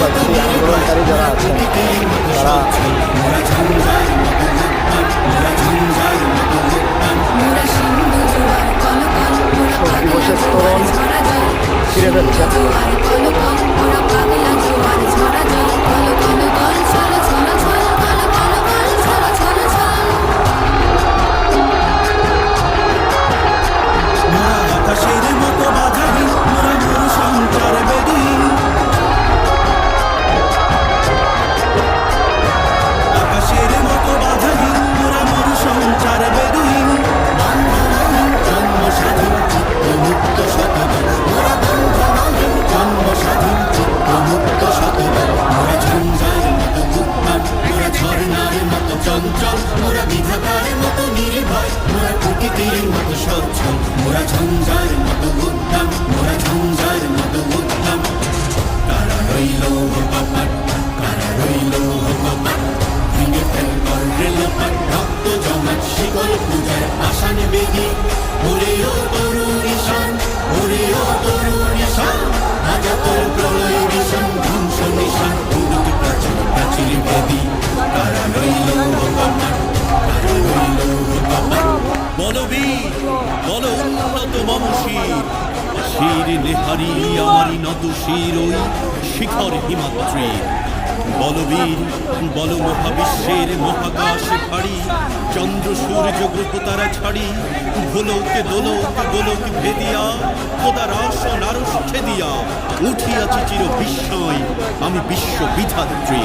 পাচ্ছি আন্দোলনকারী যারা আছেন তারা শোক দিবসের স্মরণ ফিরে ফেলছেন মোরা ঝঞ্ঝার মতো উত্তম মোরা ঝঞ্ঝার মতো উত্তম কারা রইল কপাট কারা রইল কপাট ভেঙে ফেল কর রেলপাট রক্ত জমাট শিকল পূজার আসান বেদি ওরে ও উন্নত মম শির শির নেহারি আমারি নত শির ওই শিখর হিমাদ্রির বলবীর বল মহাবিশ্বের মহাকাশ ভারী চন্দ্র, সূর্য, গ্রহ তারা ছাড়ি ভোলক দোলক গোলক ভেদিয়া খোদার আসন আরস ছেদিয়া, উঠিয়াছি চির বিস্ময় আমি বিশ্ব বিধাত্রী